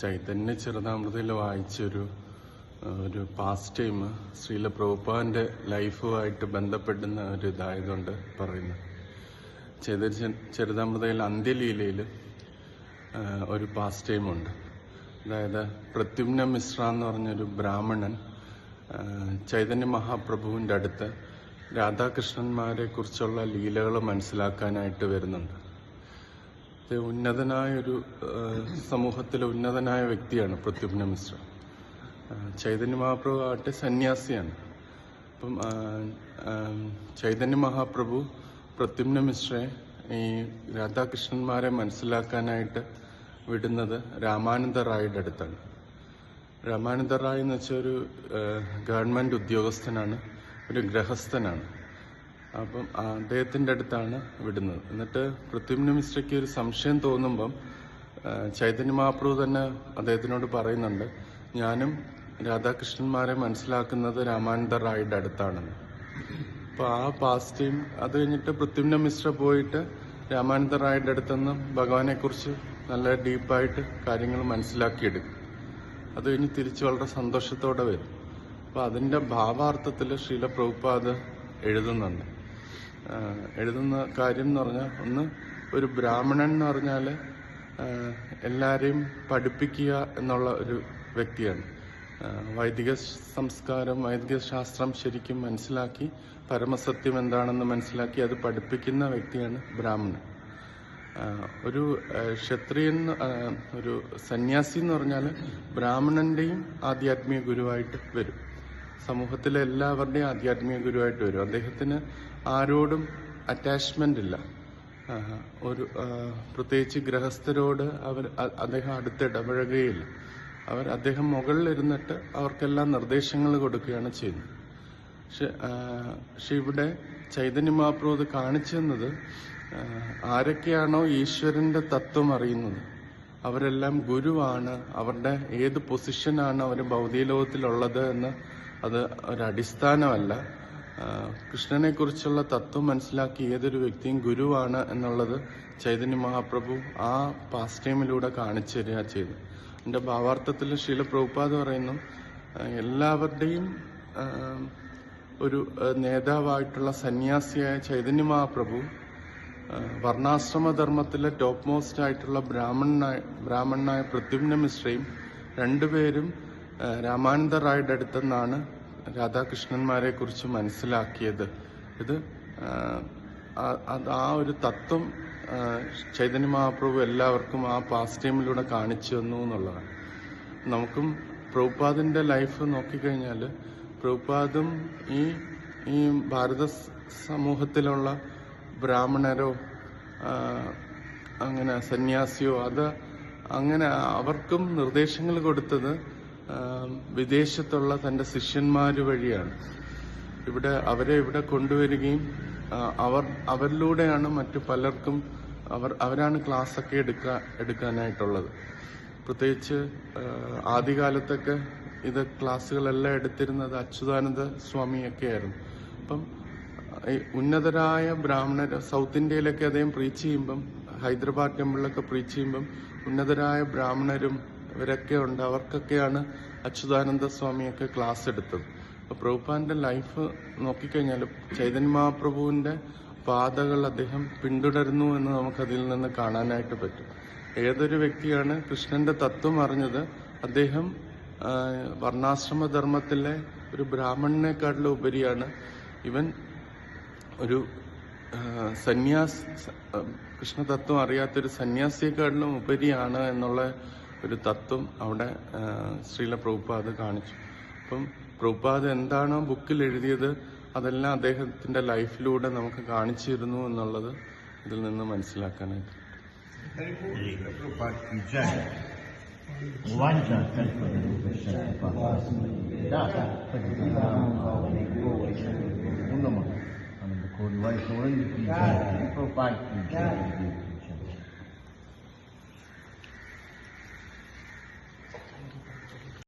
ചൈതന്യ ചെറുതാമൃതയിൽ വായിച്ചൊരു ഒരു പാസ്റ്റ് ടൈം ശ്രീല പ്രഭുപാന്റെ ലൈഫുമായിട്ട് ബന്ധപ്പെടുന്ന ഒരു ഇതായതുകൊണ്ട് പറയുന്നു. ചൈതന്യ ചെറുതാമൃതയിൽ അന്ത്യലീലയിൽ ഒരു പാസ്റ്റ് ഉണ്ട്. അതായത് പ്രത്യുമ്ന മിശ്ര എന്ന് പറഞ്ഞൊരു ബ്രാഹ്മണൻ ചൈതന്യ മഹാപ്രഭുവിന്റെ അടുത്ത് രാധാകൃഷ്ണന്മാരെ കുറിച്ചുള്ള ലീലകൾ മനസ്സിലാക്കാനായിട്ട് വരുന്നുണ്ട്. ഉന്നതനായ ഒരു സമൂഹത്തിലെ ഉന്നതനായ വ്യക്തിയാണ് പ്രത്യുപ്ന മിശ്ര. ചൈതന്യ മഹാപ്രഭു ആട്ടെ സന്യാസിയാണ്. അപ്പം ചൈതന്യ മഹാപ്രഭു പ്രത്യുമ്ന മിശ്രയെ ഈ രാധാകൃഷ്ണന്മാരെ മനസ്സിലാക്കാനായിട്ട് വിടുന്നത് രാമാനന്ദ റായിയുടെ അടുത്താണ്. രാമാനന്ദ റായ് എന്ന് വെച്ചാൽ ഒരു ഗവൺമെന്റ് ഉദ്യോഗസ്ഥനാണ് ഒരു ഗൃഹസ്ഥനാണ്. അപ്പം അദ്ദേഹത്തിന്റെ അടുത്താണ് വിടുന്നത്. എന്നിട്ട് പൃഥ്വിന് മിശ്രയ്ക്ക് ഒരു സംശയം തോന്നുമ്പം ചൈതന്യ മഹാപ്രഭു തന്നെ അദ്ദേഹത്തിനോട് പറയുന്നുണ്ട് ഞാനും രാധാകൃഷ്ണന്മാരെ മനസ്സിലാക്കുന്നത് രാമാനന്ദ റായിയുടെ അടുത്താണെന്ന്. അപ്പൊ ആ പാസ്റ്റിയും അത് കഴിഞ്ഞിട്ട് പൃഥ്വിമ്ന മിശ്ര പോയിട്ട് രാമാനന്ദ റായിയുടെ അടുത്തുനിന്ന് ഭഗവാനെ കുറിച്ച് നല്ല ഡീപ്പായിട്ട് കാര്യങ്ങൾ മനസ്സിലാക്കിയെടുക്കും. അത് കഴിഞ്ഞ് തിരിച്ച് വളരെ സന്തോഷത്തോടെ വരും. അപ്പൊ അതിന്റെ ഭാവാർത്ഥത്തിൽ ശ്രീല പ്രഭുപാദ് എഴുതുന്നുണ്ട്. എഴുതുന്ന കാര്യം എന്ന് പറഞ്ഞാൽ ഒന്ന് ഒരു ബ്രാഹ്മണൻ എന്ന് പറഞ്ഞാൽ എല്ലാവരെയും പഠിപ്പിക്കുക എന്നുള്ള ഒരു വ്യക്തിയാണ്. വൈദിക സംസ്കാരം വൈദിക ശാസ്ത്രം ശരിക്കും മനസ്സിലാക്കി പരമസത്യം എന്താണെന്ന് മനസ്സിലാക്കി അത് പഠിപ്പിക്കുന്ന വ്യക്തിയാണ് ബ്രാഹ്മണൻ. ഒരു ക്ഷത്രിയൻ ഒരു സന്യാസി എന്ന് പറഞ്ഞാൽ ബ്രാഹ്മണന്റെയും ആധ്യാത്മിക ഗുരുവായിട്ട് വരും. സമൂഹത്തിലെ എല്ലാവരുടെയും ആധ്യാത്മിക ഗുരുവായിട്ട് വരും. അദ്ദേഹത്തിന് ആരോടും അറ്റാച്ച്മെന്റ് ഇല്ല. ഒരു പ്രത്യേകിച്ച് ഗൃഹസ്ഥരോട് അവർ അദ്ദേഹം അടുത്ത് ഇടപഴകുകയില്ല അവർ അദ്ദേഹം മുകളിലിരുന്നിട്ട് അവർക്കെല്ലാം നിർദ്ദേശങ്ങൾ കൊടുക്കുകയാണ് ചെയ്യുന്നത്. പക്ഷെ പക്ഷെ ഇവിടെ ചൈതന്യ മഹാപ്രഭു അത് കാണിച്ചു തന്നത് ആരൊക്കെയാണോ ഈശ്വരന്റെ തത്വം അറിയുന്നത്. അവരെല്ലാം ഗുരുവാണ്. അവരുടെ ഏത് പൊസിഷനാണ് അവർ ഭൗതിക ലോകത്തിലുള്ളത് എന്ന് അത് ഒരടിസ്ഥാനമല്ല. അടിസ്ഥാനമല്ല ആ, കൃഷ്ണനെ കുറിച്ചുള്ള തത്വം മനസ്സിലാക്കി ഏതൊരു വ്യക്തിയും ഗുരുവാണ് എന്നുള്ളത് ചൈതന്യ മഹാപ്രഭു ആ പാസ്റ്റ് ടൈമിലൂടെ കാണിച്ചു തരിക ചെയ്തു. എന്റെ ഭാവാർത്ഥത്തിൽ ശീല പ്രഭുപാദ് പറയുന്നു എല്ലാവരുടെയും ഒരു നേതാവായിട്ടുള്ള സന്യാസിയായ ചൈതന്യ മഹാപ്രഭു വർണാശ്രമധർമ്മത്തിലെ ടോപ്പ് മോസ്റ്റ് ആയിട്ടുള്ള ബ്രാഹ്മണനായ ബ്രാഹ്മണനായ പ്രത്യുമ്ന മിശ്രയും രണ്ടുപേരും രാമാനന്ദ റായുടെ അടുത്തെന്നാണ് രാധാകൃഷ്ണന്മാരെ കുറിച്ച് മനസ്സിലാക്കിയത്. ഇത് ആ, ആ- അത് ആ ഒരു തത്വം ചൈതന്യ മഹാപ്രഭു എല്ലാവർക്കും ആ പാസ്റ്റ് ടൈമിലൂടെ കാണിച്ചു തന്നു എന്നുള്ളതാണ്. നമുക്കും പ്രഭുപാദിന്റെ ലൈഫ് നോക്കിക്കഴിഞ്ഞാൽ പ്രഭുപാദും ഈ ഈ ഭാരത സമൂഹത്തിലുള്ള ബ്രാഹ്മണരോ അങ്ങനെ സന്യാസിയോ അത് അങ്ങനെ അവർക്കും നിർദ്ദേശങ്ങൾ കൊടുത്തത് വിദേശത്തുള്ള തന്റെ ശിഷ്യന്മാര് വഴിയാണ്. ഇവിടെ അവരെ ഇവിടെ കൊണ്ടുവരികയും അവർ അവരിലൂടെയാണ് മറ്റു പലർക്കും അവർ അവരാണ് ക്ലാസ്സൊക്കെ എടുക്കാ എടുക്കാനായിട്ടുള്ളത്. പ്രത്യേകിച്ച് ആദ്യകാലത്തൊക്കെ ഇത് ക്ലാസ്സുകളെല്ലാം എടുത്തിരുന്നത് അച്യുതാനന്ദ സ്വാമിയൊക്കെ ആയിരുന്നു അപ്പം ഉന്നതരായ ബ്രാഹ്മണർ സൗത്ത് ഇന്ത്യയിലൊക്കെ അദ്ദേഹം പ്രീച്ച് ചെയ്യുമ്പം ഹൈദരാബാദ് ടെമ്പിളിലൊക്കെ പ്രീച്ച് ചെയ്യുമ്പം ഉന്നതരായ ബ്രാഹ്മണരും ഇവരൊക്കെ ഉണ്ട്. അവർക്കൊക്കെയാണ് അച്യുതാനന്ദ സ്വാമിയൊക്കെ ക്ലാസ് എടുത്തത്. അപ്പൊ പ്രഭുപാന്റെ ലൈഫ് നോക്കിക്കഴിഞ്ഞാൽ ചൈതന്യ മഹാപ്രഭുവിന്റെ പാതകൾ അദ്ദേഹം പിന്തുടരുന്നു എന്ന് നമുക്കതിൽ നിന്ന് കാണാനായിട്ട് പറ്റും. ഏതൊരു വ്യക്തിയാണ് കൃഷ്ണന്റെ തത്വം അറിഞ്ഞത് അദ്ദേഹം വർണാശ്രമധർമ്മത്തിലെ വർണാശ്രമ ധർമ്മത്തിലെ ഒരു ബ്രാഹ്മണനെക്കാട്ടിലും ഉപരിയാണ്. ഇവൻ ഒരു സന്യാസി കൃഷ്ണതത്വം അറിയാത്തൊരു സന്യാസിയെക്കാട്ടിലും ഉപരിയാണ് എന്നുള്ള ഒരു തത്വം അവിടെ ശ്രീല പ്രഭുപാദ് കാണിച്ചു. അപ്പം പ്രഭുപാദ് എന്താണോ ബുക്കിൽ എഴുതിയത് അതെല്ലാം അദ്ദേഹത്തിന്റെ ലൈഫിലൂടെ നമുക്ക് കാണിച്ചു തരുന്നു എന്നുള്ളത് ഇതിൽ നിന്ന് മനസ്സിലാക്കാനായിട്ട്. Ananda